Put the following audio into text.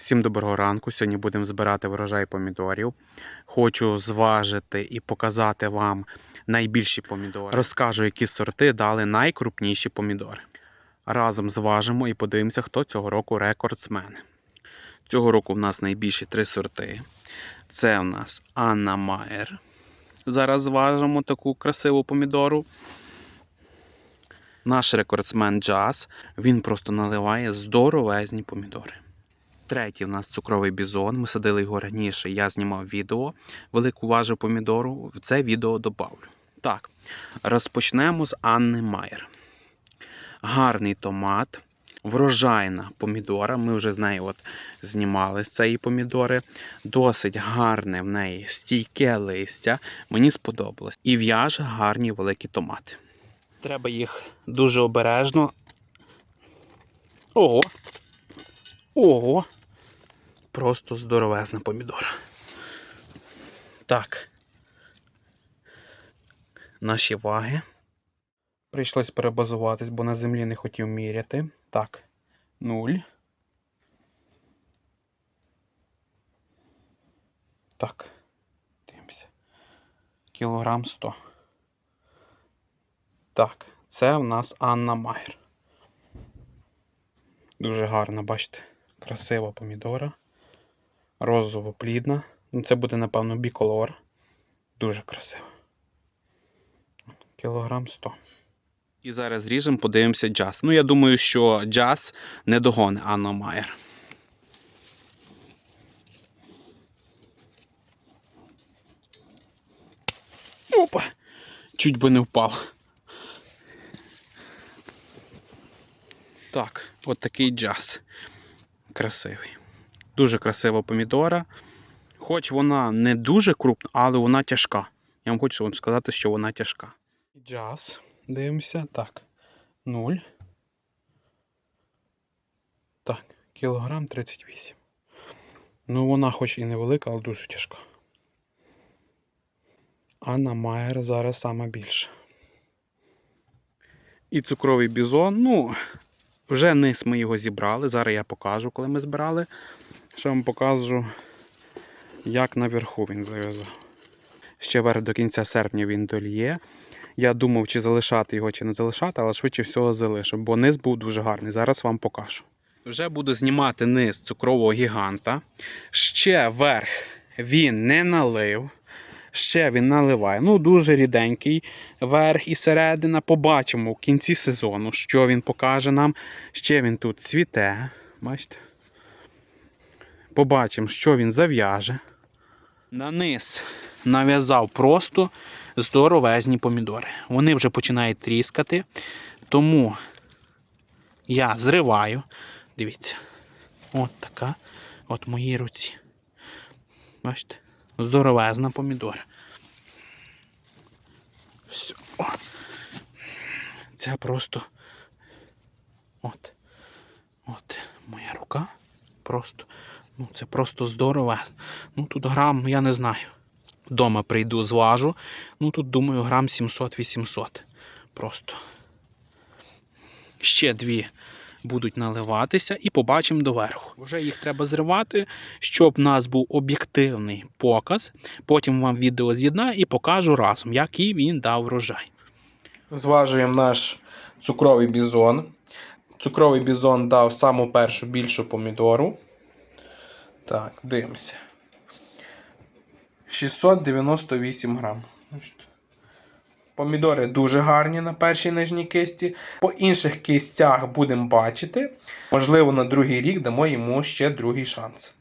Всім доброго ранку. Сьогодні будемо збирати врожай помідорів. Хочу зважити і показати вам найбільші помідори. Розкажу, які сорти дали найкрупніші помідори. Разом зважимо і подивимося, хто цього року рекордсмен. Цього року в нас найбільші три сорти. Це в нас Анна Майер. Зараз зважимо таку красиву помідору. Наш рекордсмен Джаз. Він просто наливає здоровезні помідори. Третій в нас цукровий бізон. Ми садили його раніше. Я знімав відео. Велику важу помідору. В це відео добавлю. Так, розпочнемо з Анни Майер. Гарний томат, врожайна помідора. Ми вже з нею от знімали цієї помідори. Досить гарне в неї стійке листя. Мені сподобалось. І в'яже гарні великі томати. Треба їх дуже обережно. Ого! Ого! Просто здоровезна помідора. Так. Наші ваги. Прийшлось перебазуватись, бо на землі не хотів міряти. Так, нуль. Так. Дивимося. Кілограм 100. Так, це в нас Анна Майер. Дуже гарна, бачите, красива помідора. Розово-плідна. Ну, це буде, напевно, біколор. Дуже красиво. Кілограм 100. І зараз ріжемо, подивимося джаз. Ну, я думаю, що джаз не догоне Анну Майер. Опа! Чуть би не впав. Так, от такий джаз. Красивий. Дуже красива помідора. Хоч вона не дуже крупна, але вона тяжка. Я вам хочу вам сказати, що вона тяжка. Джаз. Дивимося. Так. 0. Так, кілограм 38. Ну, вона хоч і невелика, але дуже тяжка. Анна Майер зараз сама більша. І цукровий бізон, ну, вже низ ми його зібрали. Зараз я покажу, коли ми збирали. Що вам покажу, як наверху він зав'язав. Ще верх до кінця серпня він доліє. Я думав, чи залишати його, чи не залишати, але швидше всього залишу, бо низ був дуже гарний. Зараз вам покажу. Вже буду знімати низ цукрового гіганта. Ще верх він не налив. Ще він наливає. Ну, дуже ріденький верх і середина. Побачимо в кінці сезону, що він покаже нам. Ще він тут цвіте. Бачите? Побачимо, що він зав'яже. На низ нав'язав просто здоровезні помідори. Вони вже починають тріскати. Тому я зриваю. Дивіться, от така от моїй руці. Бачите? Здоровезна помідора. Все. О. Це просто от. От моя рука. Просто. Ну, це просто здорово. Ну тут грам, я не знаю. Дома прийду, зважу. Ну тут, думаю, грам 700-800. Просто. Ще дві будуть наливатися і побачимо доверху. Вже їх треба зривати, щоб в нас був об'єктивний показ. Потім вам відео з'єднаю і покажу разом, який він дав врожай. Зважуємо наш цукровий бізон. Цукровий бізон дав саму першу більшу помідору. Так, дивимося. 698 грам. Помідори дуже гарні на першій нижній кисті. По інших кистях будемо бачити. Можливо, на другий рік дамо йому ще другий шанс.